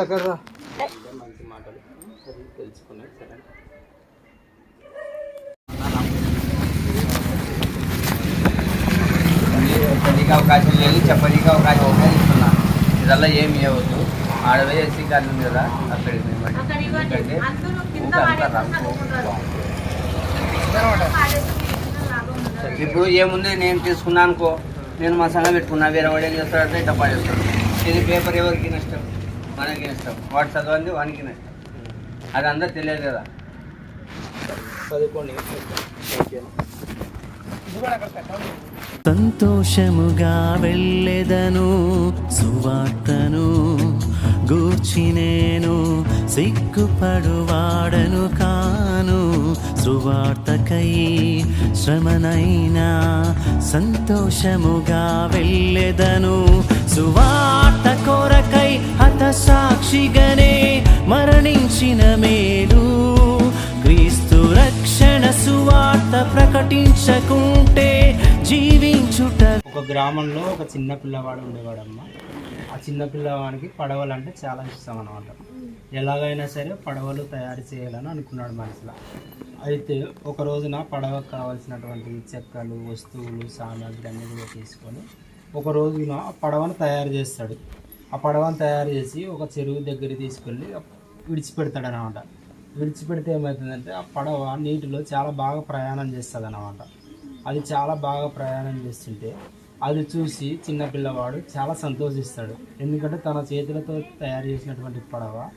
దగ్గర దగ్గర మంచి మాటలు తెలుసుకున్నాడు సరే చెప్పడానికి అవకాశం లేదు చెప్పడానికి అవకాశం ఉందని ఇస్తున్నా ఇదల్లా ఏమి ఇవ్వద్దు ఆడవే ఎస్సీ కార్డు ఉంది కదా అక్కడికి ఎందుకంటే ఇప్పుడు ఏముంది? నేను తీసుకున్నాను అనుకో నేను మా సంఘం పెట్టుకున్నా. వేరే వాడు ఏం చేస్తాడంటే ఇట్లా పడేస్తాడు. ఇది పేపర్ ఎవరికి? మనకి నష్టం వాడు చదవండి వానికి నష్టం అది అందరూ తెలియదు కదా. చదువుకోండి. సంతోషముగా వెళ్ళెదను సువార్తను గూర్చి నేను సిగ్గుపడువాడను కాను. సువార్తకై శ్రమనైనా సంతోషముగా వెళ్ళెదను సువార్త కొరకై హత సాక్షిగనే మరణించిన మేలు. క్రీస్తు రక్షణ సువార్త ప్రకటించకుంటే జీవించుట ఒక గ్రామంలో ఒక చిన్న పిల్లవాడు ఉండేవాడమ్మ. ఆ చిన్న పిల్లవాడికి పడవలు అంటే చాలా ఇష్టం అనమాట ఎలాగైనా సరే పడవలు తయారు చేయాలని అనుకున్నాడు మనసులో. అయితే ఒక రోజున పడవకు కావాల్సినటువంటి చెక్కలు వస్తువులు సామాగ్రి అన్ని కూడా తీసుకొని ఒక రోజున ఆ పడవను తయారు చేస్తాడు. ఆ పడవను తయారు చేసి ఒక చెరువు దగ్గర తీసుకెళ్ళి విడిచిపెడతాడు అనమాట విడిచిపెడితే ఏమవుతుందంటే ఆ పడవ నీటిలో చాలా బాగా ప్రయాణం చేస్తుంది అది చాలా బాగా ప్రయాణం చేస్తుంటే అది చూసి చిన్న పిల్లవాడు చాలా సంతోషిస్తాడు. ఎందుకంటే తన చేతులతో తయారు చేసినటువంటి పడవ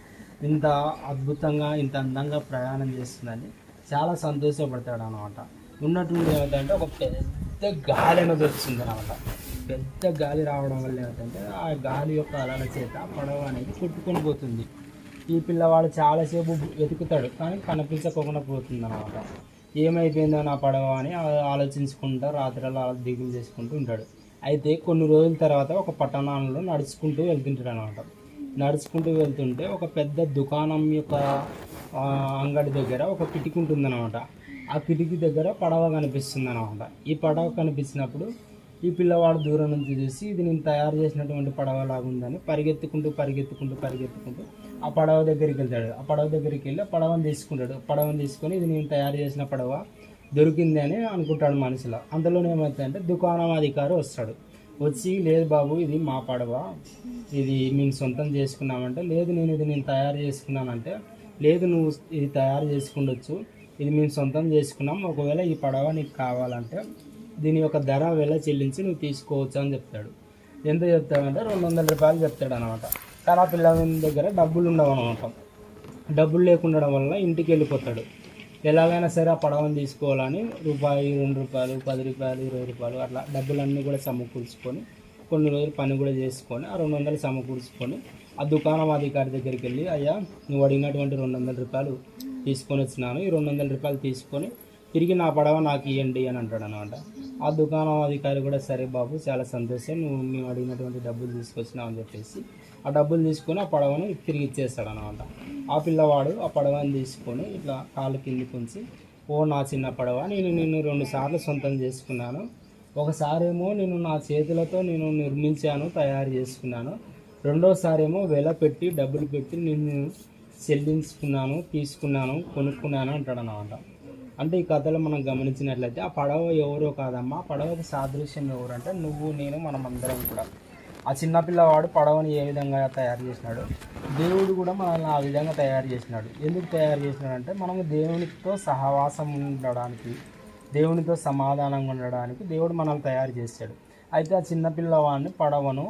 ఇంత అద్భుతంగా ఇంత అందంగా ప్రయాణం చేస్తుందని చాలా సంతోషపడతాడు అనమాట ఉన్నటువంటి ఏమిటంటే ఒక పెద్ద గాలి అనేది వచ్చింది అనమాట. పెద్ద గాలి రావడం వల్ల ఏమిటంటే ఆ గాలి యొక్క అలల చేత పడవ అనేది కొట్టుకొని పోతుంది. ఈ పిల్లవాడు చాలాసేపు వెతుకుతాడు కానీ కనిపించకుండా పోతుంది అనమాట. ఏమైపోయిందో నా పడవ అని ఆలోచించుకుంటూ రాత్రిలో దిగులు చేసుకుంటూ ఉంటాడు. అయితే కొన్ని రోజుల తర్వాత ఒక పట్టణంలో నడుచుకుంటూ వెళ్తుంటాడు అనమాట. నడుచుకుంటూ వెళ్తుంటే ఒక పెద్ద దుకాణం యొక్క అంగడి దగ్గర ఒక కిటికీ ఉంటుందన్నమాట. ఆ కిటికీ దగ్గర పడవ కనిపిస్తుంది అనమాట ఈ పడవ కనిపించినప్పుడు ఈ పిల్లవాడు దూరం నుంచి చూసి ఇది నేను తయారు చేసినటువంటి పడవ లాగుందని పరిగెత్తుకుంటూ పరిగెత్తుకుంటూ పరిగెత్తుకుంటూ ఆ పడవ దగ్గరికి వెళ్తాడు. ఆ పడవ దగ్గరికి వెళ్ళి పడవను పడవని తీసుకుంటాడు. పడవని తీసుకొని ఇది నేను తయారు చేసిన పడవ దొరికింది అని అనుకుంటాడు మనసులో అందులోనే ఏమవుతుందంటే దుకాణం అధికారి వస్తాడు. వచ్చి లేదు బాబు ఇది మా పడవ. ఇది మేము సొంతం చేసుకున్నామంటే లేదు నేను ఇది నేను తయారు చేసుకున్నానంటే లేదు నువ్వు ఇది తయారు చేసుకుండొచ్చు. ఇది మేము సొంతం చేసుకున్నాం. ఒకవేళ ఈ పడవ నీకు కావాలంటే దీని యొక్క ధర వేళ చెల్లించి నువ్వు తీసుకోవచ్చు అని చెప్తాడు. ఎంత చెప్తాడంటే రెండు వందల రూపాయలు చెప్తాడు అనమాట కానీ ఆ పిల్లల దగ్గర డబ్బులు ఉండవు అనమాట. డబ్బులు లేకుండా వల్ల ఇంటికి వెళ్ళిపోతాడు. ఎలాగైనా సరే ఆ పడవని తీసుకోవాలని రూపాయి రెండు రూపాయలు పది రూపాయలు ఇరవై రూపాయలు అట్లా డబ్బులన్నీ కూడా సమకూర్చుకొని కొన్ని రోజులు పని కూడా చేసుకొని ఆ రెండు వందలు సమకూర్చుకొని ఆ దుకాణం అధికారి దగ్గరికి వెళ్ళి అయ్యా నువ్వు అడిగినటువంటి రెండు వందల రూపాయలు తీసుకొని వచ్చినాను. ఈ రెండు వందల రూపాయలు తీసుకొని తిరిగి నా పడవ నాకు ఇవ్వండి అని అంటాడు అనమాట ఆ దుకాణం అధికారి కూడా సరే బాబు చాలా సంతోషం. నువ్వు మేము అడిగినటువంటి డబ్బులు తీసుకొచ్చినావు అని చెప్పేసి ఆ డబ్బులు తీసుకొని ఆ పడవను తిరిగి ఇచ్చేస్తాడు అనమాట ఆ పిల్లవాడు ఆ పడవని తీసుకొని ఇట్లా కాలు కిందికి ఉంచి ఓ నా చిన్న పడవ నేను నిన్ను రెండు సార్లు సొంతం చేసుకున్నాను. ఒకసారేమో నేను నా చేతులతో నేను నిర్మించాను తయారు చేసుకున్నాను. రెండోసారి ఏమో వెల పెట్టి డబ్బులు పెట్టి నేను చెల్లించుకున్నాను తీసుకున్నాను కొనుక్కున్నాను అంటాడు అన్నమాట అంటే ఈ కథలో మనం గమనించినట్లయితే ఆ పడవ ఎవరో కాదమ్మా పడవకు పడవకి సాదృశ్యం ఎవరు అంటే నువ్వు నేను మనం అందరం కూడా. ఆ చిన్నపిల్లవాడు పడవని ఏ విధంగా తయారు చేసినాడు? దేవుడు కూడా మనల్ని ఆ విధంగా తయారు చేసినాడు. ఎందుకు తయారు చేసినాడు అంటే మనము దేవునితో సహవాసం ఉండడానికి దేవునితో సమాధానంగా ఉండడానికి దేవుడు మనల్ని తయారు చేశాడు. అయితే ఆ చిన్నపిల్లవాడిని పడవను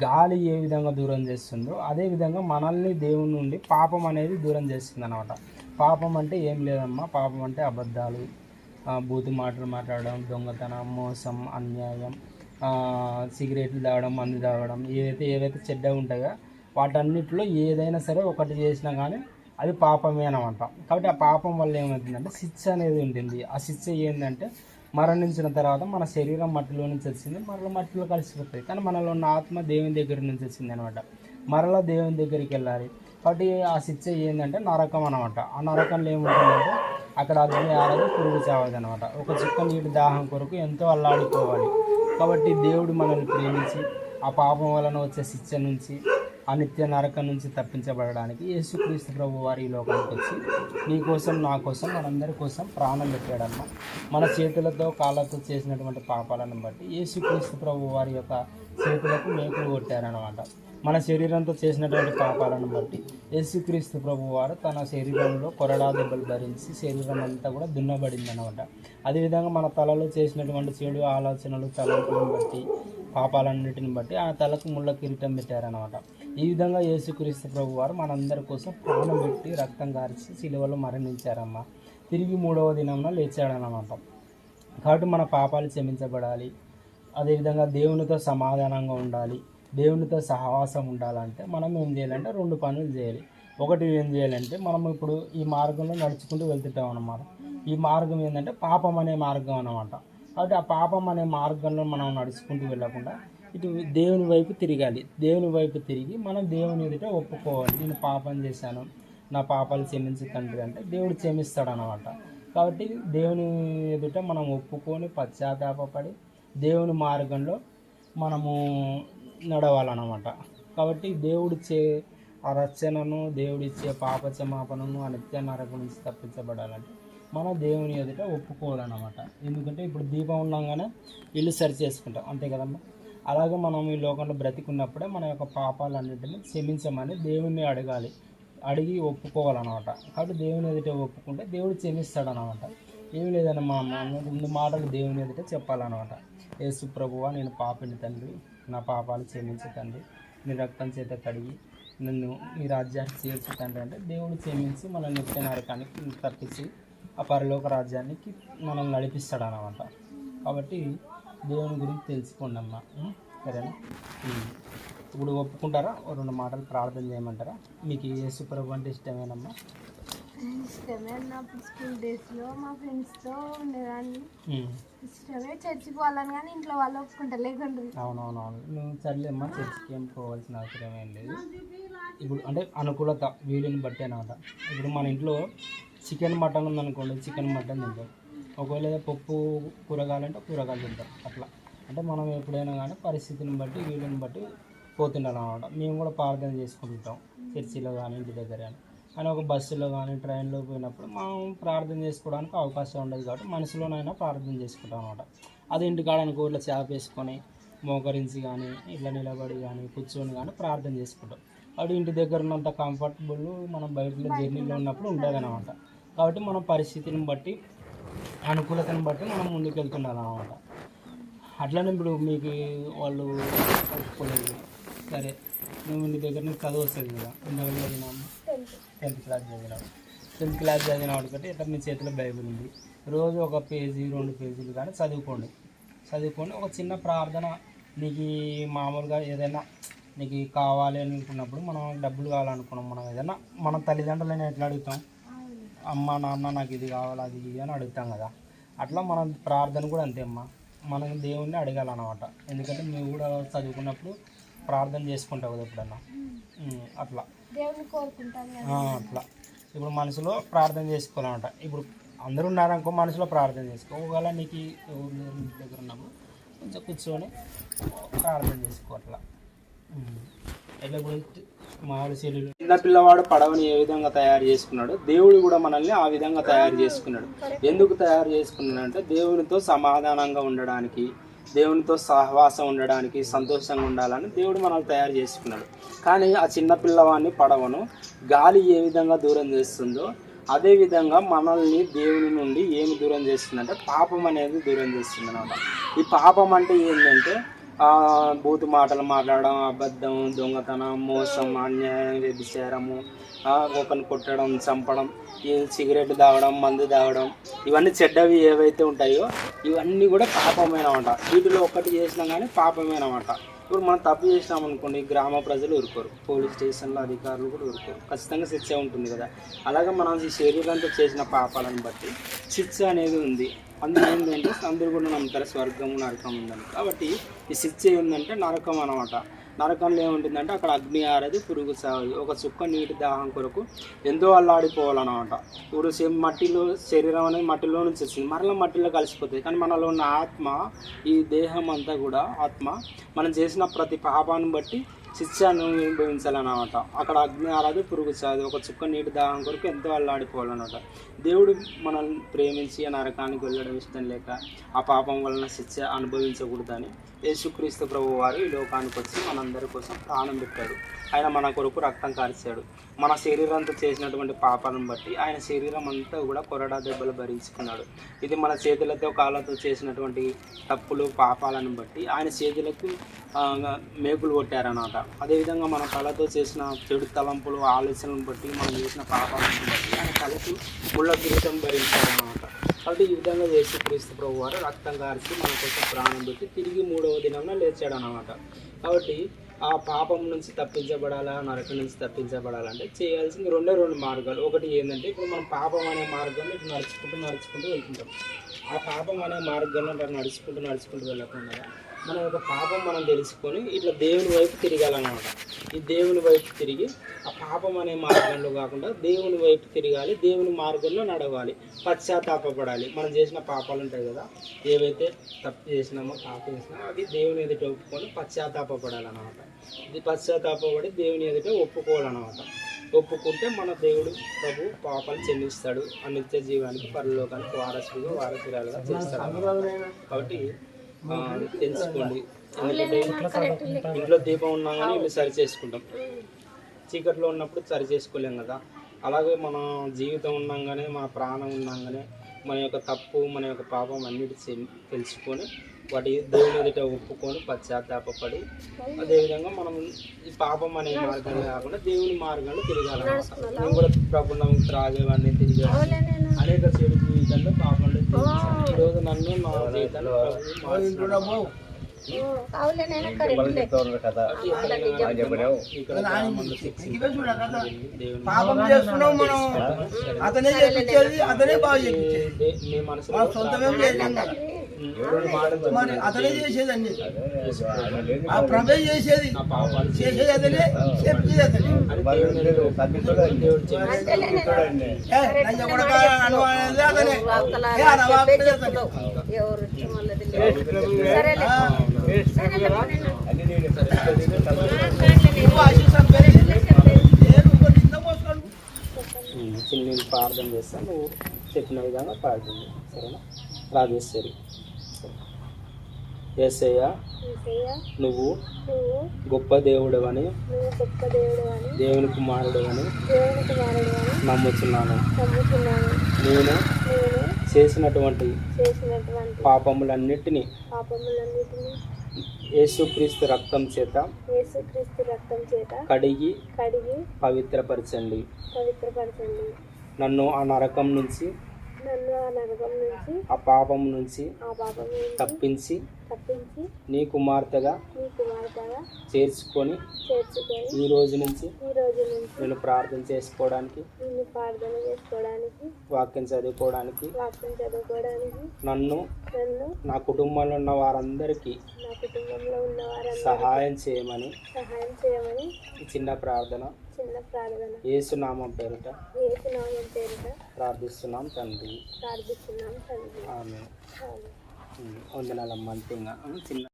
గాలి ఏ విధంగా దూరం చేస్తుందో అదే విధంగా మనల్ని దేవుని నుండి పాపం అనేది దూరం చేస్తుంది అనమాట పాపం అంటే ఏం లేదమ్మా పాపం అంటే అబద్ధాలు ఆ, బూతు మాటలు మాట్లాడడం దొంగతనం మోసం అన్యాయం సిగరెట్లు తాగడం మందు తాగడం ఏదైతే ఏవైతే చెడ్డ ఉంటాయో వాటన్నిటిలో ఏదైనా సరే ఒకటి చేసినా కానీ అది పాపమే అనమాట కాబట్టి ఆ పాపం వల్ల ఏమవుతుందంటే శిక్ష అనేది ఉంటుంది. ఆ శిక్ష ఏంటంటే మరణించిన తర్వాత మన శరీరం మట్టిలో నుంచి వచ్చింది. మరలా మట్టిలో కలిసిపోతుంది కానీ మనలో ఉన్న ఆత్మ దేవుని దగ్గర నుంచి వచ్చింది అనమాట మరలా దేవుని దగ్గరికి వెళ్ళాలి. కాబట్టి ఆ శిక్ష ఏంటంటే నరకం అనమాట ఆ నరకంలో ఏముంటుందంటే అక్కడ అగ్ని ఆరదు పురుగు చావదు అనమాట ఒక చుక్క నీటి దాహం కొరకు ఎంతో అల్లాడిపోవాలి. కాబట్టి దేవుడు మనల్ని ప్రేమించి ఆ పాపం వలన వచ్చే శిక్ష నుంచి ఆ నిత్య నరకం నుంచి తప్పించబడడానికి యేసుక్రీస్తు ప్రభు వారి లోకానికి వచ్చి నీ కోసం నా కోసం మనందరి కోసం ప్రాణం పెట్టాడమ్మ. మన చేతులతో కాళ్ళతో చేసినటువంటి పాపాలను బట్టి యేసుక్రీస్తు ప్రభు వారి యొక్క చేతులకు మేకులు కొట్టారనమాట మన శరీరంతో చేసినటువంటి పాపాలను బట్టి యేసుక్రీస్తు ప్రభు వారు తన శరీరంలో కొరడా దెబ్బలు భరించి శరీరం అంతా కూడా దున్నబడింది అనమాట అదేవిధంగా మన తలలో చేసినటువంటి చెడు ఆలోచనలు తలంపులను బట్టి పాపాలన్నిటిని బట్టి ఆ తలకు ముళ్ళ కిరీటం పెట్టారనమాట ఈ విధంగా యేసుక్రీస్తు ప్రభు వారు మనందరి కోసం ప్రాణం పెట్టి రక్తం గారిచి సిలువలో మరణించారమ్మ. తిరిగి మూడవ దినంలో లేచాడనమాట కాబట్టి మన పాపాలు క్షమించబడాలి. అదేవిధంగా దేవునితో సమాధానంగా ఉండాలి దేవునితో సహవాసం ఉండాలంటే మనం ఏం చేయాలంటే రెండు పనులు చేయాలి. ఒకటి ఏం చేయాలంటే మనం ఇప్పుడు ఈ మార్గంలో నడుచుకుంటూ వెళ్తుంటాం అన్నమాట. ఈ మార్గం ఏంటంటే పాపం అనే మార్గం అన్నమాట. కాబట్టి ఆ పాపం అనే మార్గంలో మనం నడుచుకుంటూ వెళ్ళకుండా ఇటు దేవుని వైపు తిరగాలి. దేవుని వైపు తిరిగి మనం దేవుని ఎదుట ఒప్పుకోవాలి. నేను పాపం చేశాను నా పాపాలు క్షమించి తండ్రి అంటే దేవుడు క్షమిస్తాడు అనమాట కాబట్టి దేవుని ఎదుట మనం ఒప్పుకొని పశ్చాత్తాపడి దేవుని మార్గంలో మనము నడవాలన్నమాట. కాబట్టి దేవుడిచ్చే ఆ రక్షణను దేవుడిచ్చే పాప క్షమాపణను ఆ నిత్య నరకం నుంచి తప్పించబడాలంటే మనం దేవుని ఎదుట ఒప్పుకోవాలన్నమాట. ఎందుకంటే ఇప్పుడు దీపం ఉండగానే ఇల్లు సరి చేసుకుంటాం. అంతే కదమ్మా? అలాగే మనం ఈ లోకంలో బ్రతికున్నప్పుడే మన యొక్క పాపాలన్నింటిని క్షమించమని దేవుణ్ణి అడగాలి. అడిగి ఒప్పుకోవాలన్నమాట. కాబట్టి దేవుని ఎదుట ఒప్పుకుంటే దేవుడు క్షమిస్తాడనమాట ఏమి లేదని మా మన రెండు మాటలు దేవుని ఎదుట చెప్పాలన్నమాట. యేసు ప్రభువ నేను పాపిని తండ్రి. నా పాపాలు క్షమించు తండ్రి. నీ రక్తం చేత కడిగి నన్ను నీ రాజ్యాన్ని చేర్చు తండ్రి అంటే దేవుడు క్షమించి మన నిత్య నరకానికి తప్పించి ఆ పరలోక రాజ్యానికి మనల్ని నడిపిస్తాడు అనమాట కాబట్టి దేవుని గురించి తెలుసుకోండి అమ్మా. సరేనా? ఇప్పుడు ఒప్పుకుంటారా? ఓ రెండు మాటలు ప్రార్థన చేయమంటారా? మీకు యేసు ప్రభు అంటే ఇష్టమేనమ్మా. ఇష్టమే అన్నప్పుడు స్కూల్ డేస్లో మా ఫ్రెండ్స్తో ఉండేదాన్ని. ఇష్టమే చర్చికి పోవాలని కానీ ఇంట్లో వాళ్ళు ఒప్పుకుంటారు లేకుండ్రి. అవునవునవును. నువ్వు చర్చికి ఏం పోవాల్సిన అవసరం ఏం లేదు. ఇప్పుడు అంటే అనుకూలత వీలుని బట్టి అనమాట ఇప్పుడు మన ఇంట్లో చికెన్ మటన్ ఉందనుకోండి చికెన్ మటన్ తింటాం. ఒకవేళ ఏదో పప్పు కూరగాయలంటే కూరగాయలు తింటాం అట్లా. అంటే మనం ఎప్పుడైనా కానీ పరిస్థితిని బట్టి వీలుని బట్టి పోతుంటాం అనమాట మేము కూడా ప్రార్థన చేసుకుంటుంటాం చర్చిలో కానీ ఇంటి దగ్గర కానీ. కానీ ఒక బస్సులో కానీ ట్రైన్లో పోయినప్పుడు మనం ప్రార్థన చేసుకోవడానికి అవకాశం ఉండదు కాబట్టి మనసులోనైనా ప్రార్థన చేసుకుంటాం అనమాట అది ఇంటికాడ అనుకో ఇట్లా చేప వేసుకొని మోకరించి కానీ ఇట్లా నిలబడి కానీ కూర్చొని కానీ ప్రార్థన చేసుకుంటాం. కాబట్టి ఇంటి దగ్గర ఉన్నంత కంఫర్టబుల్ మనం బయటలో జర్నీలో ఉన్నప్పుడు ఉంటుంది అనమాట కాబట్టి మన పరిస్థితిని బట్టి అనుకూలతను బట్టి మనం ముందుకు వెళ్తుండాలి అనమాట అట్లనే ఇప్పుడు మీకు వాళ్ళు ఒప్పుకోలేదు. సరే నువ్వు ఇంటి దగ్గర నుంచి చదువు వస్తుంది కదా ఇంత టెన్త్ క్లాస్ చదివినాడు టెన్త్ క్లాస్ చదివిన వాడికంటే ఇట్లా మీ చేతిలో బైబిల్ ఉంది. రోజు ఒక పేజీ రెండు పేజీలు కానీ చదువుకోండి. చదువుకొని ఒక చిన్న ప్రార్థన నీకు మామూలుగా ఏదైనా నీకు కావాలి అని అనుకున్నప్పుడు మనం డబ్బులు కావాలనుకున్నాం. మనం ఏదైనా మన తల్లిదండ్రులని ఎట్లా అడుగుతాం? అమ్మ నాన్న నాకు ఇది కావాలి అది ఇది అని అడుగుతాం కదా. అట్లా మనం ప్రార్థన కూడా అంతే అమ్మ. మనం దేవుణ్ణి అడగాలన్నమాట. ఎందుకంటే నువ్వు కూడా చదువుకున్నప్పుడు ప్రార్థన చేసుకుంటావు కదా ఎప్పుడన్నా? అట్లా. దేవుని అట్లా. ఇప్పుడు మనసులో ప్రార్థన చేసుకోవాలన్నమాట. ఇప్పుడు అందరూ ఉన్నారనుకో మనసులో ప్రార్థన చేసుకో. ఒకవేళ నీకు దగ్గర ఉన్నప్పుడు కొంచెం కూర్చొని ప్రార్థన చేసుకో అట్లా. ఎట్లా ఇప్పుడు మామూలు శరీరం చిన్న పిల్లవాడు పడవని ఏ విధంగా తయారు చేసుకున్నాడు దేవుడు కూడా మనల్ని ఆ విధంగా తయారు చేసుకున్నాడు. ఎందుకు తయారు చేసుకున్నాడు అంటే దేవునితో సమాధానంగా ఉండడానికి దేవునితో సహవాసం ఉండడానికి సంతోషంగా ఉండాలని దేవుడు మనల్ని తయారు చేసుకున్నాడు. కానీ ఆ చిన్న పిల్లవాడిని పడవను. గాలి ఏ విధంగా దూరం చేస్తుందో అదేవిధంగా మనల్ని దేవుని నుండి ఏమి దూరం చేస్తుందంటే పాపం అనేది దూరం చేస్తుంది అనమాట ఈ పాపం అంటే ఏంటంటే బూతు మాటలు మాట్లాడడం అబద్ధం దొంగతనం మోసం అన్యాయం వ్యభిచారము ఒకరిని కొట్టడం చంపడం ఈ సిగరెట్ తాగడం మందు తాగడం ఇవన్నీ చెడ్డవి ఏవైతే ఉంటాయో ఇవన్నీ కూడా పాపమేనమాట. వీటిలో ఒక్కటి చేసినా కానీ పాపమేనమాట. ఇప్పుడు మనం తప్పు చేసినాం అనుకోండి గ్రామ ప్రజలు ఊరుకోరు. పోలీస్ స్టేషన్లో అధికారులు కూడా ఊరుకోరు. ఖచ్చితంగా శిక్ష ఉంటుంది కదా. అలాగే మనం ఈ శరీరంతో చేసిన పాపాలను బట్టి శిక్ష అనేది ఉంది. అందులో ఏంటంటే అందరూ కూడా నమ్ముతారు స్వర్గము నరకం ఉందని. కాబట్టి ఈ శిక్ష ఏంటంటే నరకం అనమాట నరకంలో ఏముంటుందంటే అక్కడ అగ్ని ఆరది పురుగు సాగదు ఒక చుక్క నీటి దాహం కొరకు ఎంతో అల్లాడిపోవాలన్నమాట. ఇప్పుడు సేమ్ మట్టిలో శరీరం అనేది మట్టిలో నుంచి వచ్చింది మరలా మట్టిలో కలిసిపోతుంది. కానీ మనలో ఉన్న ఆత్మ ఈ దేహం అంతా కూడా ఆత్మ మనం చేసిన ప్రతి పాపాన్ని బట్టి శిక్షను అనుభవించాలన్నమాట. అక్కడ అగ్ని ఆరాదు పురుగు చాదు ఒక చుక్క నీటి దాహం కొరకు ఎంతో అల్లాడిపోవాలన్నమాట. దేవుడు మనల్ని ప్రేమించి ఆ నరకానికి వెళ్ళడం ఇష్టం లేక ఆ పాపం వలన శిక్ష అనుభవించకూడదని యేసుక్రీస్తు ప్రభు వారు ఈ లోకానికి వచ్చి మనందరి కోసం ప్రాణం పెట్టాడు. ఆయన మన కొరకు రక్తం కార్చాడు మన శరీరంతో చేసినటువంటి పాపాలను బట్టి ఆయన శరీరం అంతా కూడా కొరడా దెబ్బలు భరించుకున్నాడు. ఇది మన చేతులతో కాళ్ళతో చేసినటువంటి తప్పులు పాపాలను బట్టి ఆయన చేతులకు మేకులు కొట్టారన్నమాట. అదేవిధంగా మన కళతో చేసిన చెడు తలంపులు ఆలోచనలను బట్టి మనం చేసిన పాపాలను బట్టి ఆయన కళకు ముళ్ళ కిరీటం భరించారన్నమాట కాబట్టి ఈ విధంగా చేసి క్రీస్తు ప్రభు వారు రక్తం కార్చి మన కోసం ప్రాణం పెట్టి తిరిగి మూడవ దినంలో లేచాడు అనమాట కాబట్టి ఆ పాపం నుంచి తప్పించబడాలా నరకం నుంచి తప్పించబడాలంటే చేయాల్సింది రెండే రెండు మార్గాలు. ఒకటి ఏంటంటే ఇప్పుడు మనం పాపం అనే మార్గంలో ఇటు నడుచుకుంటూ నడుచుకుంటూ వెళ్తుంటాం. ఆ పాపం అనే మార్గంలో నడుచుకుంటూ నడుచుకుంటూ వెళ్ళకుండా మన యొక్క పాపం మనం తెలుసుకొని ఇట్లా దేవుని వైపు తిరగాలన్నమాట. ఈ దేవుని వైపు తిరిగి ఆ పాపం అనే మార్గంలో కాకుండా దేవుని వైపు తిరగాలి దేవుని మార్గంలో నడవాలి పశ్చాత్తాపడాలి మనం చేసిన పాపాలు ఉంటాయి కదా ఏవైతే తప్పు చేసినామో పాపం చేసినామో అది దేవుని ఎదుట ఒప్పుకొని పశ్చాత్తాపడాలన్నమాట ఇది పశ్చాత్తాపడి దేవుని ఎదుట ఒప్పుకోవాలన్నమాట. ఒప్పుకుంటే మన దేవుడు ప్రభు పాపాలు చెల్లిస్తాడు. ఆ నిత్య జీవానికి పరలోకానికి వారసుడిగా వారసురాలుగా చేస్తాడు. కాబట్టి తెలుసుకోండి. ఎందుకంటే ఇంట్లో దీపం ఉన్నా కానీ ఇల్లు సరి చేసుకుంటాం. చీకట్లో ఉన్నప్పుడు సరి చేసుకోలేం కదా. అలాగే మన జీవితం ఉన్నాగానే మన ప్రాణం ఉన్నాగానే మన యొక్క తప్పు మన యొక్క పాపం అన్నిటి తెల్- తెలుసుకొని వాటి దేవుని ఎదుట ఒప్పుకొని పశ్చాత్తాపడి అదేవిధంగా మనం ఈ పాపం అనే మార్గంలో కాకుండా దేవుని మార్గంలో తిరగాలన్నమాట. నేను కూడా ప్రభు నమ్మి త్రాగేవాడిని తిరిగేవాడిని. అనేక చెడు జీవితంలో పాపంలో తిరిగేశాను. ఈ రోజు నన్ను నా జీవితంలో పాపం చేస్తున్నాం మనం. అతనే చేపించేది అతనే బాగా చేపించేది. దే- మీ మనసులో మన సొంతమేం మరి అతనే చేసేది అన్ని. ఆ ప్రభే చేసేది. చేసేది అతనే చెప్పింది అతనే. అతనే. అతనే చిన్న నేను ప్రార్థన చేస్తాను నువ్వు చెప్పిన విధంగా ప్రార్థన. సరేనా రాజేశ్వరి ఏసయ్య నువ్వు గొప్ప దేవుడవని దేవుడు అని దేవుని కుమారుడవని దేవుని కుమారుడు అని నమ్ముతున్నాను నేను చేసినటువంటి పాపములన్నిటినీ యేసుక్రీస్తు రక్తం చేత యేసుక్రీస్తు రక్తం చేత కడిగి కడిగి పవిత్రపరచండి. పవిత్రపరచండి. నన్ను ఆ నరకం నుంచి నుంచి ఆ పాపం నుంచి తప్పించి తప్పించి నీ కుమార్తెగా నీ కుమార్తెగా చేర్చుకొని చేర్చుకొని ఈ రోజు నుంచి ఈ రోజు నుంచి నేను ప్రార్థన చేసుకోవడానికి నిన్ను ప్రార్థన చేసుకోవడానికి వాక్యం చదువుకోవడానికి వాక్యం చదువుకోవడానికి నన్ను నన్ను నా కుటుంబంలో ఉన్న వారందరికీ నా కుటుంబంలో ఉన్న సహాయం చేయమని సహాయం చేయమని చిన్న ప్రార్థన. చిన్న ప్రార్థన. పేరిట ఏసునామం పేరిట ప్రార్థిస్తున్నాం తండ్రి. ప్రార్థిస్తున్నాం తండ్రి. ఆమె. వందనాలమ్మ. చిన్న